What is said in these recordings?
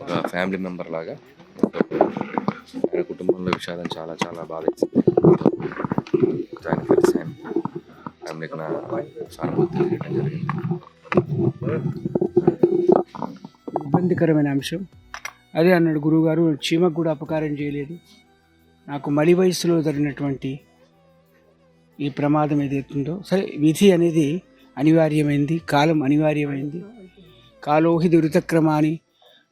ఒక family member లాగా. ఆయన కుటుంబంలో విషాదం చాలా చాలా బాధ ఆయన కలిసి ఆయన ఫ్యామిలీకి నా సానుభూతి తెలియడం జరిగింది. ఇబ్బందికరమైన అంశం. అదే అన్నాడు గురువుగారు చీమకు కూడా అపకారం చేయలేదు. నాకు మడి వయసులో జరిగినటువంటి ఈ ప్రమాదం ఏదైతుందో సరే విధి అనేది అనివార్యమైంది కాలం అనివార్యమైంది. కాలోహి దురితక్రమాని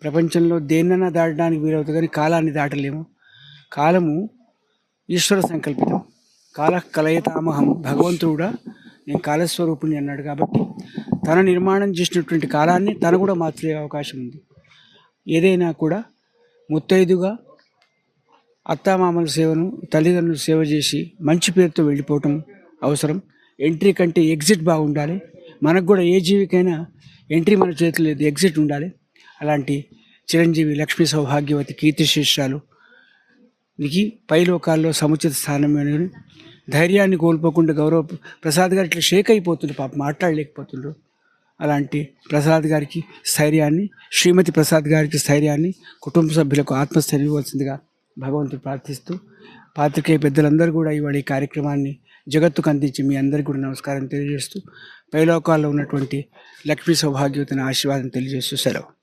ప్రపంచంలో దేన్నైనా దాటడానికి వీలవుతుంది కానీ కాలాన్ని దాటలేము. కాలము ఈశ్వర సంకల్పితం. కాల కలయతామహం భగవంతుడు కూడా నేను కాలస్వరూపుణ్ణి అన్నాడు కాబట్టి తన నిర్మాణం చేసినటువంటి కాలాన్ని తను కూడా మార్చే అవకాశం ఉంది. ఏదైనా కూడా ముత్తైదుగా అత్తామామల సేవను తల్లిదండ్రులు సేవ చేసి మంచి పేరుతో వెళ్ళిపోవటం అవసరం. ఎంట్రీ కంటే ఎగ్జిట్ బాగుండాలి. మనకు కూడా ఏ జీవికైనా ఎంట్రీ మన చేతిలో లేదు ఎగ్జిట్ ఉండాలి. అలాంటి చిరంజీవి లక్ష్మీ సౌభాగ్యవతి కీర్తిశేషాలు నికి పై లోకాల్లో సముచిత స్థానం ధైర్యాన్ని కోల్పోకుండా గౌరవ ప్రసాద్ గారు ఇట్లా షేక్ అయిపోతుంది పాప మాట్లాడలేకపోతుండ్రు. అలాంటి ప్రసాద్ గారికి స్థైర్యాన్ని శ్రీమతి ప్రసాద్ గారికి స్థైర్యాన్ని కుటుంబ సభ్యులకు ఆత్మస్థైర్యం ఇవ్వాల్సిందిగా భగవంతుడు ప్రార్థిస్తూ పాత్రికేయ పెద్దలందరూ కూడా ఇవాళ ఈ కార్యక్రమాన్ని జగత్తుకు అందించి మీ అందరికీ కూడా నమస్కారం తెలియజేస్తూ పైలోకాల్లో ఉన్నటువంటి లక్ష్మీ సౌభాగ్యవతిని ఆశీర్వాదం తెలియజేస్తూ సెలవు.